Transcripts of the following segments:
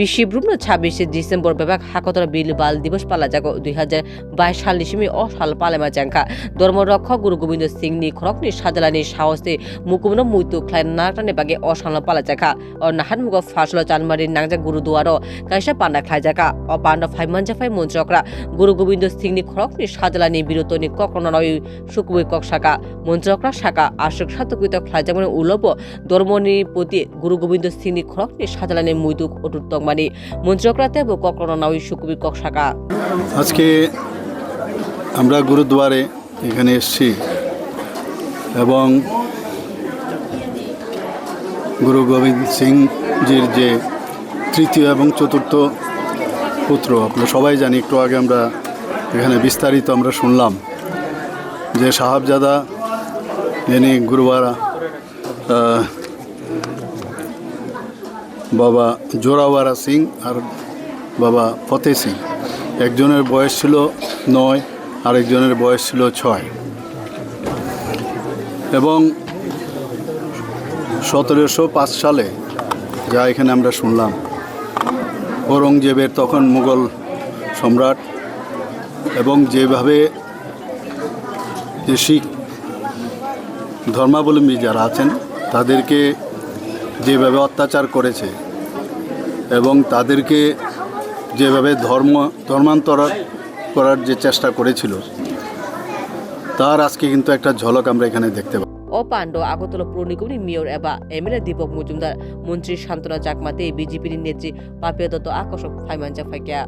বিশ্বব্রুমনো ছাব্বিশে ডিসেম্বর বেবাক হাকতর বিল বাল দিবস পালা যাগো দুই হাজার বাইশ সাল নিশিমি অ সাল পালেমা জাংখা ধর্ম রক্ষক গুরু গোবিন্দ সিং নি খরকনি সাজালানি সাহসে মুকুমনো মুইতু খ্লাই নাকটানে বাগে অ সাল পালা জাখা অ নাহান মুগ ফাসল চানমারি নাংজা গুরুদুয়ার কাইসা পান্ডা খ্লাই জাকা অ পান্ডা ফাই মানজা ফাই মন্ত্রকরা গুরু গোবিন্দ সিং নি খরকনি সাজালানি বিরতনি ককননয় সুকুবই কক শাখা। মন্ত্রকরা শাখা আশোক সাতকৃত খ্লাই জামনে উলব ধর্মনি প্রতি গুরু গোবিন্দ সিং নি খরকনি সাজালানি মুইতুক অটুট তংমানি মন্ত্রকরাতে বো ককননয় সুকুবি কক শাখা আজকে আমরা গুরুদুয়ারে এখানে এসেছি এবং গুরু গোবিন্দ সিংজির যে তৃতীয় এবং চতুর্থ পুত্র আমরা সবাই জানি, একটু আগে আমরা এখানে বিস্তারিত আমরা শুনলাম যে সাহাবজাদা, যিনি গুরুবারা বাবা জোরাওয়ারা সিং আর বাবা ফতে সিং। একজনের বয়স ছিল নয়, আরেকজনের বয়স ছিল ছয়। এবং সতেরোশো পাঁচ সালে, যা এখানে আমরা শুনলাম, ঔরঙ্গজেবের তখন মুঘল সম্রাট এবং যেভাবে যে শিখ ধর্মাবলম্বী যারা আছেন, তাদেরকে যেভাবে অত্যাচার করেছে এবং তাদেরকে যেভাবে ধর্ম, ধর্মান্তর করার যে চেষ্টা করেছিল, তার আজকে কিন্তু একটা ঝলক আমরা এখানে দেখতে পাই ও পাণ্ড আগতল পৌর নিগমনি মেয়র এবা এমএলএ দীপক মজুমদার, মন্ত্রী শান্তনা চাকমাতে বিজেপির নেত্রী পাপিয়া দত্ত, আকর্ষক ফাইমাঞ্জা ফাইকিয়া।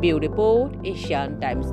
বিউ রিপোর্ট, এশিয়ান টাইমস।